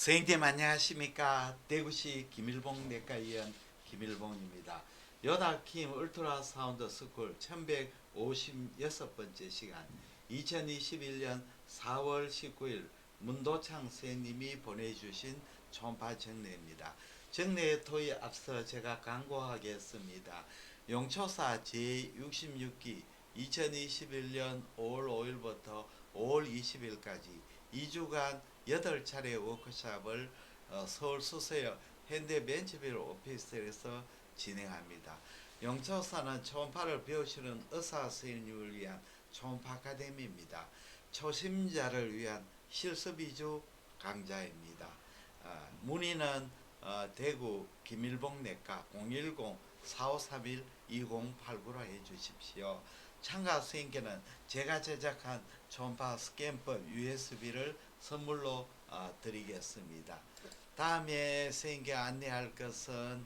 선생님 안녕하십니까? 대구시 김일봉 내과 의원 김일봉입니다. 요다킴 울트라 사운드 스쿨 1156번째 시간 2021년 4월 19일 문도창 선생님이 보내주신 초음파 정례입니다. 정례 토에 앞서 제가 광고하겠습니다. 용초사 제66기 2021년 5월 5일부터 5월 20일까지 2주간 8차례 워크숍을 어, 서울 수서역 현대 벤처빌 오피스텔에서 진행합니다. 영초사는 초음파를 배우시는 의사 선생님을 위한 초음파 아카데미입니다. 초심자를 위한 실습 위주 강좌입니다. 아, 문의는 어, 대구 김일봉 내과 010-4531-2089로 해주십시오. 참가 선생님께는 제가 제작한 초음파 스캔법 USB를 선물로 어, 드리겠습니다. 다음에 선생님께 안내할 것은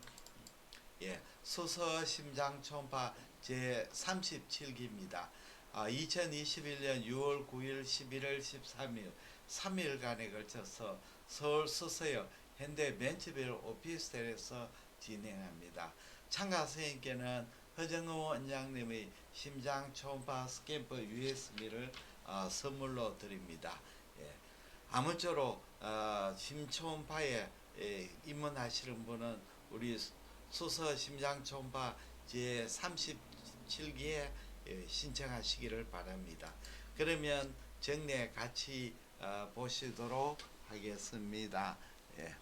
예, 수서 심장 초음파 제 37기입니다. 아, 2021년 6월 9일, 11월 13일 3일간에 걸쳐서 서울 수서역 현대 벤츠빌 오피스텔에서 진행합니다. 참가 선생님께는 허정호 원장님의 심장 초음파 스캔퍼 USB를 어, 선물로 드립니다. 예. 아무쪼록 어, 심초음파에 예, 입문하시는 분은 우리 수서 심장 초음파 제 37기에 예, 신청하시기를 바랍니다. 그러면 정례 같이 어, 보시도록 하겠습니다. 예.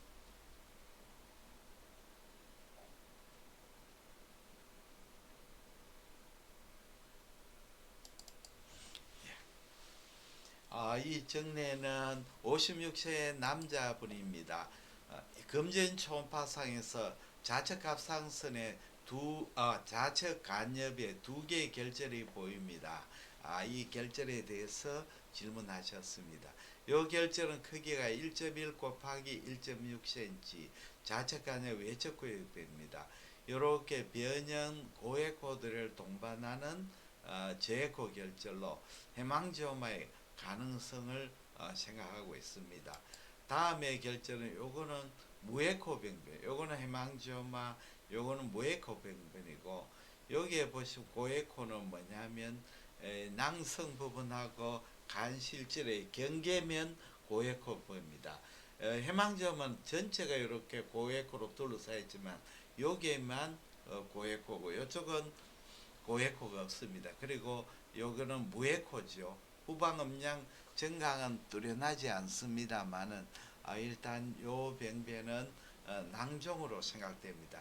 아, 이 정례는 56세 남자분입니다. 어, 금전 초음파상에서 좌측 갑상선에 두 아, 좌측 간엽에 두 개의 결절이 보입니다. 아, 이 결절에 대해서 질문하셨습니다. 요 결절은 크기가 1.1 곱하기 1.6cm, 좌측 간엽 외측 구역입니다. 이렇게 변형 고액 코드를 동반하는 어, 제코 결절로 해망지오마의 가능성을 어, 생각하고 있습니다. 다음에 결절은 요거는 무에코 병변, 요거는 해망지오마, 요거는 무에코 병변이고 여기에 보시면 고에코는 뭐냐면 에, 낭성 부분하고 간 실질의 경계면 고에코입니다. 어, 해망지오마는 전체가 이렇게 고에코로 둘러싸여 있지만 여기에만 어, 고에코고 이쪽은 고에코가 없습니다. 그리고 요거는 무에코죠. 후방 음량 정강은 뚜렷하지 않습니다만은 아, 일단 요 병변은 어, 낭종으로 생각됩니다.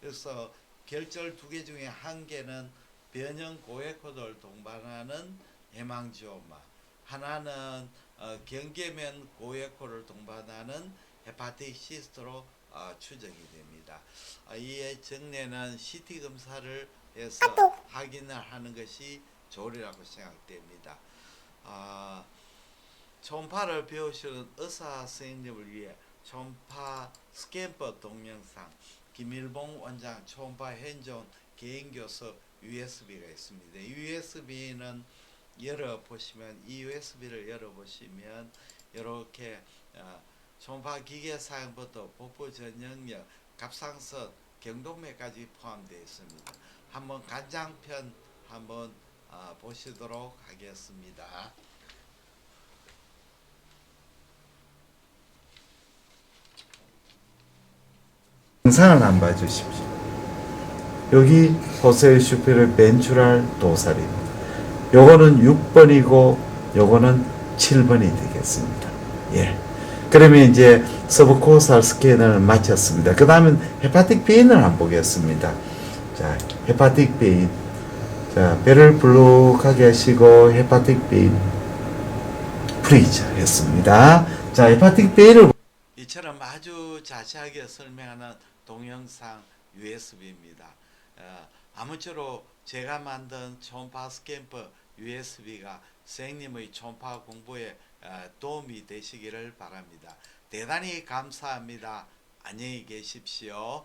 그래서 결절 두 개 중에 한 개는 변형 고에코도를 동반하는 해망지오마, 하나는 어, 경계면 고에코를 동반하는 헤파티시스트로 어, 추정이 됩니다. 어, 이의 정례는 CT 검사를 해서 확인을 하는 것이 좋으리라고 생각됩니다. 아, 초음파를 배우시는 의사 선생님을 위해 초음파 스캔법 동영상 김일봉 원장 초음파 현존 개인교수 USB가 있습니다. USB는 열어 보시면 이 USB를 열어 보시면 이렇게 어, 초음파 기계 사용부터 복부 전형력, 갑상선, 경동맥까지 포함되어 있습니다. 한번 간장편 한번 어, 보시도록 하겠습니다. 영상을 한번 봐주십시오. 여기 호세의 슈페르 벤추랄 도살입니다. 요거는 6번이고 요거는 7번이 되겠습니다. 예. 그러면 이제 서브코살 스캔을 마쳤습니다. 그 다음은 헤파틱 베인을 한번 보겠습니다. 자, 헤파틱 베인. 자, 배를 불룩하게 하시고 헤파틱 베인 프리즈 했습니다. 자, 헤파틱 베인을 이처럼 아주 자세하게 설명하는 동영상 USB입니다. 어, 아무쪼록 제가 만든 초음파 스캔퍼 USB가 선생님의 초음파 공부에 어, 도움이 되시기를 바랍니다. 대단히 감사합니다. 안녕히 계십시오.